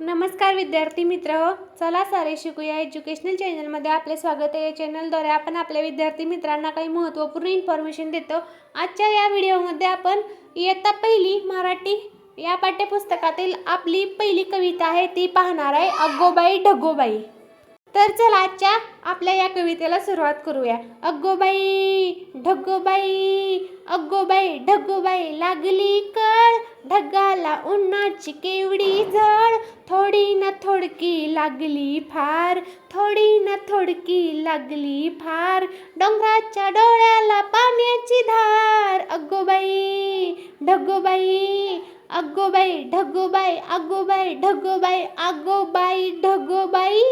नमस्कार विद्यार्थी मित्र. हो चला सारे शिकूया एज्युकेशनल चॅनलमध्ये आपले स्वागत आहे. या चॅनलद्वारे आपण आपल्या विद्यार्थी मित्रांना काही महत्त्वपूर्ण इन्फॉर्मेशन देतो. आजच्या या व्हिडिओमध्ये आपण इयत्ता पहिली मराठी या पाठ्यपुस्तकातील आपली पहिली कविता आहे ती पाहणार आहे अग्गोबाई ढगोबाई. तर चला आजच्या आपल्या या कवितेला सुरुवात करूया. अग्गोबाई ढगोबाई अग्गोबाई ढगोबाई लागली कळ. ढगाला उन्हाची केवढी झळ. थोडी ना थोडकी लागली फार. थोडी ना थोडकी लागली फार. डोंगराच्या डोळ्याला पाण्याची धार. अग्गोबाई ढगोबाई अग्गोबाई ढगोबाई अग्गोबाई ढगोबाई अग्गोबाई ढगोबाई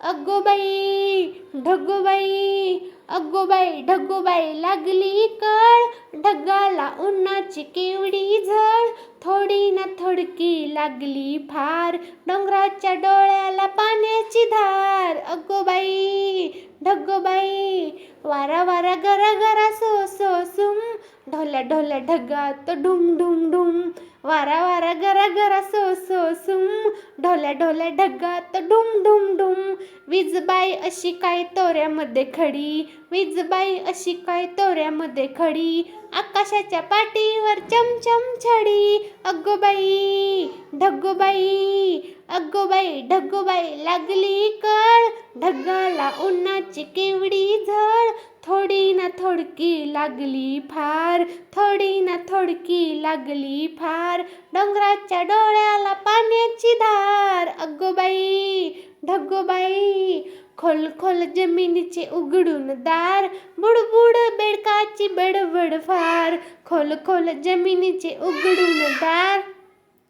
अग्गोबाई ढगोबाई अग्गोबाई ढगोबाई लागली कळ. ढगाला उन्हाची केवडी झळ. थोडी ना थोडकी लागली फार. डोंगराच्या डोळ्याला पाण्याची धार. अग्गोबाई ढगोबाई वारा वारा गरा गरा सो सो सुम. ढोल्या ढोल्या ढगात ढुम ढुम ढुम वारा वारा गरा गरा सो सो सुम. ढोल्या ढोल्या ढगात ढुम ढुम ढुम वीजबाई अशी काय तोऱ्यामध्ये खडी. वीजबाई अशी काय तोऱ्यामध्ये खडी आकाशाच्या पाठीवर चमचम छडी. अग्गोबाई ढग्गोबाई अग्गोबाई ढग्गोबाई लागली कळ. ढगाला उन्हाची केवडी ना थोडकी लागली फार थोडी ना थोडकी लागली फार. डोंगराच्या डोळ्याला पाण्याची धार. अग्गोबाई ढग्गोबाई खोल खोल जमिनीचे उघडून दार. बुडबुड बेडकाची बडबड फार. खोल खोल जमिनीचे उघडून दार.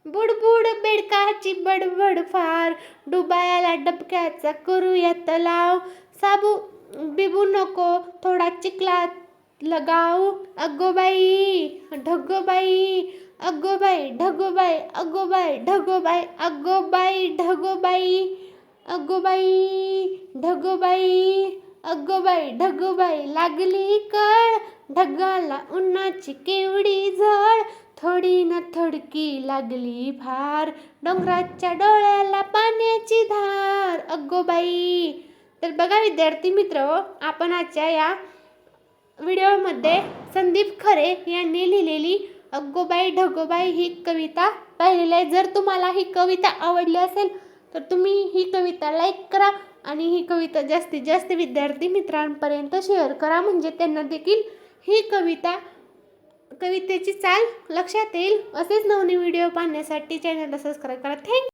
बुडबुड बेडकाची बडबड फार. डुबायाला डबक्याचा करूया तलाव साबू बिबू नको थोडा चिखला लगाव अगोबाई ढगोबाई अगोबाई ढगोबाई अगोबाई ढगोबाई अगोबाई ढगोबाई अगोबाई ढगोबाई अगोबाई ढगोबाई लागली कळ. ढगाला उन्हाची केवडी झळ. थोडी ना थोडकी लागली फार डोंगराच्या डोळ्याला पाण्याची धार. अगोबाई तर बघा विद्यार्थी मित्र आपण आजच्या या व्हिडिओमध्ये संदीप खरे यांनी लिहिलेली अग्गोबाई ढगोबाई ही कविता पाहिलेली आहे. जर तुम्हाला ही कविता आवडली असेल तर तुम्ही ही कविता लाईक करा आणि ही कविता जास्तीत जास्त विद्यार्थी मित्रांपर्यंत शेअर करा. म्हणजे त्यांना देखील ही कविता कवितेची चाल लक्षात येईल. असेच नवनवीन व्हिडिओ पाहण्यासाठी चॅनलला सबस्क्राईब करा. थँक